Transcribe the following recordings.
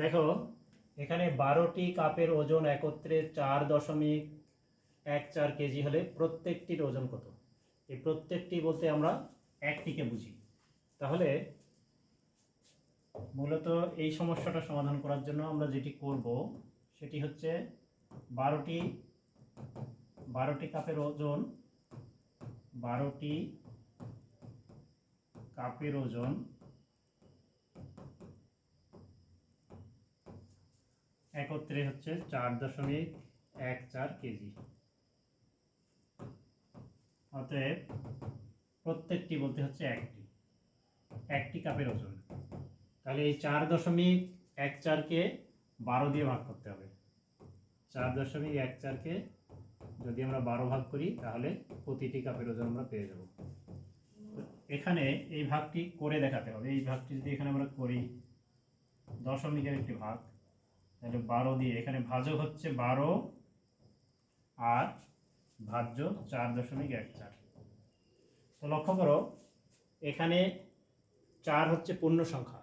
দেখো, এখানে বারোটি কাপের ওজন একত্রে চার দশমিক এক চার কেজি হলে প্রত্যেকটির ওজন কত? এই প্রত্যেকটি বলতে আমরা একটিকে বুঝি। তাহলে মূলত এই সমস্যাটা সমাধান করার জন্য আমরা যেটি করব, সেটি হচ্ছে বারোটি বারোটি কাপের ওজন, বারোটি কাপের ওজন একত্রে হচ্ছে চার দশমিক এক চার কেজি। অতএব প্রত্যেকটি বলতে হচ্ছে একটি একটি কাপের ওজন। তাহলে এই চার দশমিক এক চারকে বারো দিয়ে ভাগ করতে হবে। চার দশমিক এক চারকে যদি আমরা বারো ভাগ করি, তাহলে প্রতিটি কাপের ওজন আমরা পেয়ে যাব। এখানে এই ভাগটি করে দেখাতে হবে। এই ভাগটি যদি এখানে আমরা করি, দশমিকের একটি ভাগ তাহলে বারো দিয়ে, এখানে ভাজক হচ্ছে বারো আর ভাজ্য চার দশমিক এক চার। তো লক্ষ্য করো, এখানে চার হচ্ছে পূর্ণ সংখ্যা।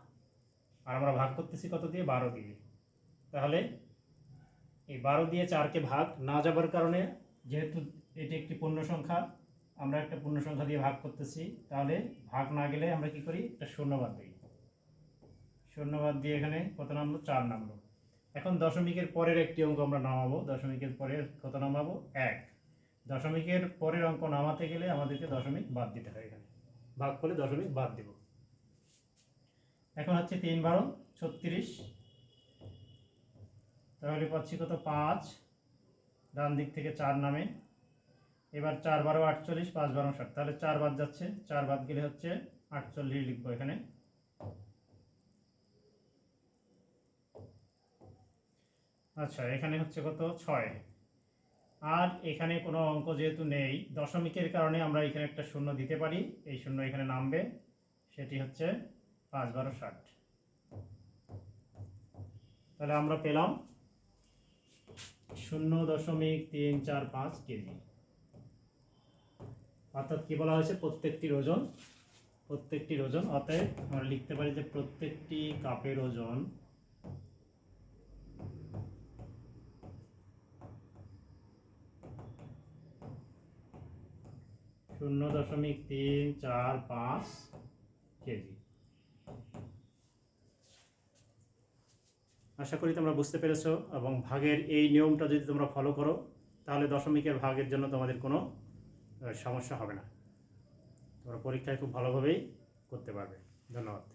আর আমরা ভাগ করতেছি কত দিয়ে? বারো দিয়ে। তাহলে এই বারো দিয়ে চারকে ভাগ না যাবার কারণে, যেহেতু এটি একটি পূর্ণ সংখ্যা, আমরা একটা পূর্ণ সংখ্যা দিয়ে ভাগ করতেছি, তাহলে ভাগ না গেলে আমরা কি করি? একটা শূন্যবাদ দিই। শূন্যবাদ দিয়ে এখানে কত নামলো? চার নামলো। এখন দশমিকের পরের একটি অঙ্ক আমরা নামাবো। দশমিকের পরের কত নামাবো? এক। দশমিকের পরের অঙ্ক নামাতে গেলে আমাদেরকে দশমিক বাদ দিতে হয় এখানে। ভাগ করে দশমিক বাদ দিব। এখন হচ্ছে তিন বারো, ছত্রিশ। তাহলে পাচ্ছি কত? পাঁচ। ডান দিক থেকে চার নামে। এবার চার বারো আটচল্লিশ, পাঁচ বারো ষাট। তাহলে চার বাদ যাচ্ছে। চার বাদ গেলে হচ্ছে আটচল্লিশ লিখব এখানে। আচ্ছা এখানে হচ্ছে কত? ছয়। আর এখানে কোনো অঙ্ক যেহেতু নেই, দশমিকের কারণে আমরা এখানে একটা শূন্য দিতে পারি। এই শূন্য এখানে নামবে, সেটি হচ্ছে পাঁচ বারো ষাট। তাহলে আমরা পেলাম শূন্য দশমিক তিন চার পাঁচ কেজি। অর্থাৎ কি বলা হয়েছে? প্রত্যেকটির ওজন প্রত্যেকটির ওজন। অতএব আমরা লিখতে পারি যে প্রত্যেকটি কাপের ওজন শূন্য দশমিক তিন চার পাঁচ কেজি। আশা করি তোমরা বুঝতে পেরেছ এবং ভাগের এই নিয়মটা যদি তোমরা ফলো করো, তাহলে দশমিকের ভাগের জন্য তোমাদের কোনো সমস্যা হবে না। তোমরা পরীক্ষায় খুব ভালোভাবেই করতে পারবে। ধন্যবাদ।